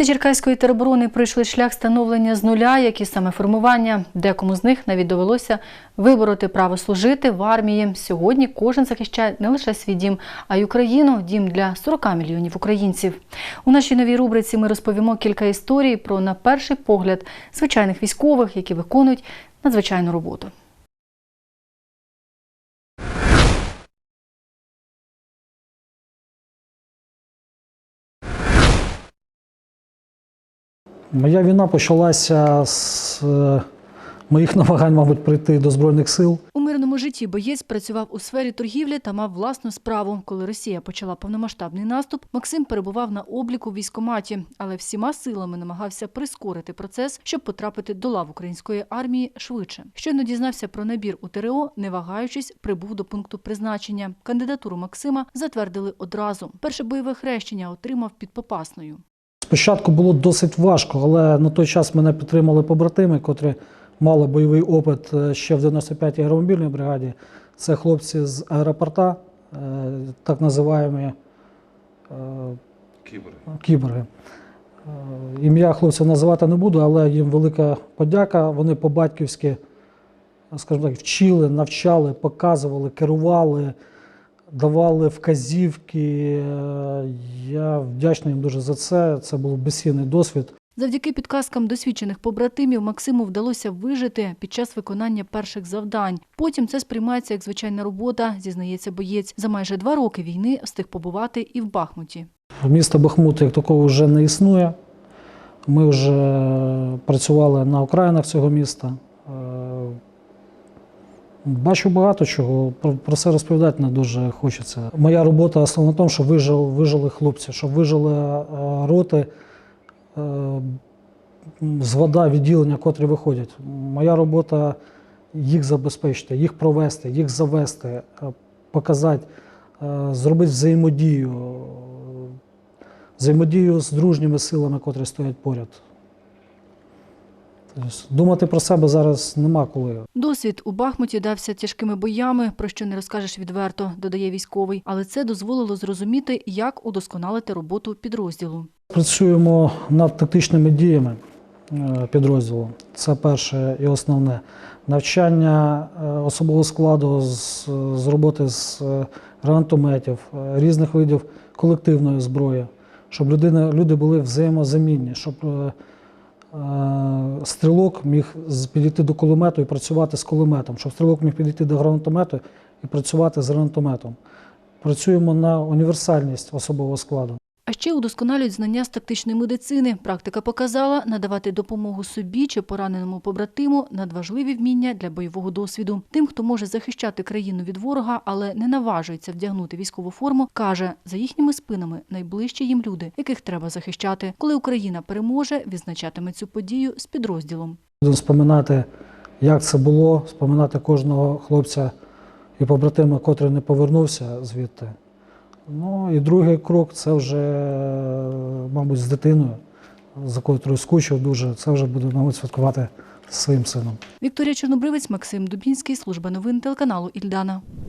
Бійці Черкаської тероборони пройшли шлях становлення з нуля, як і саме формування. Декому з них навіть довелося вибороти право служити в армії. Сьогодні кожен захищає не лише свій дім, а й Україну дім для 40 мільйонів українців. У нашій новій рубриці ми розповімо кілька історій про, на перший погляд, звичайних військових, які виконують надзвичайну роботу. Моя війна почалася з е, моїх намагань, мабуть, прийти до Збройних сил. У мирному житті боєць працював у сфері торгівлі та мав власну справу. Коли Росія почала повномасштабний наступ, Максим перебував на обліку в військкоматі, але всіма силами намагався прискорити процес, щоб потрапити до лав української армії швидше. Щойно дізнався про набір у ТРО, не вагаючись, прибув до пункту призначення. Кандидатуру Максима затвердили одразу. Перше бойове хрещення отримав під Попасною. Спочатку було досить важко, але на той час мене підтримали побратими, котрі мали бойовий опит е, ще в 95-й аеромобільній бригаді. Це хлопці з аеропорта, е, так називаємо е, Кібери. кіберги. Е, Ім'я хлопців називати не буду, але їм велика подяка. Вони по-батьківськи, скажімо так, вчили, навчали, показували, керували, давали вказівки. Я вдячний їм дуже за це. Це був безцінний досвід. Завдяки підказкам досвідчених побратимів Максиму вдалося вижити під час виконання перших завдань. Потім це сприймається як звичайна робота, зізнається боєць. За майже два роки війни встиг побувати і в Бахмуті. Міста Бахмут як такого вже не існує. Ми вже працювали на окраїнах цього міста. Бачу багато чого. Про, це розповідати не дуже хочеться. Моя робота основна в тому, щоб вижили, вижили хлопці, щоб вижили е, роти е, з вода відділення, котрі виходять. Моя робота їх забезпечити, їх провести, їх завести, е, показати, зробити взаємодію, взаємодію з дружніми силами, котрі стоять поряд. Думати про себе зараз нема коли. Досвід у Бахмуті дався тяжкими боями, про що не розкажеш відверто, додає військовий. Але це дозволило зрозуміти, як удосконалити роботу підрозділу. Працюємо над тактичними діями е, підрозділу. Це перше і основне. Навчання е, особового складу з, з роботи з е, гранатометів, різних видів колективної зброї, щоб людина, люди були взаємозамінні, щоб стрілок міг підійти до кулемету і працювати з кулеметом, щоб стрілок міг підійти до гранатомету і працювати з гранатометом. Працюємо на універсальність особового складу. А ще удосконалюють знання з тактичної медицини. Практика показала, надавати допомогу собі чи пораненому побратиму надважливі вміння для бойового досвіду. Тим, хто може захищати країну від ворога, але не наважується вдягнути військову форму, каже, за їхніми спинами найближчі їм люди, яких треба захищати. Коли Україна переможе, відзначатиме цю подію з підрозділом. Будемо споминати, як це було, споминати кожного хлопця і побратима, котрий не повернувся звідти. Ну і другий крок це вже, мабуть, з дитиною, за котрою скучив дуже. Це вже буде, мабуть, святкувати своїм сином. Вікторія Чорнобривець, Максим Дубінський, служба новин телеканалу Ільдана.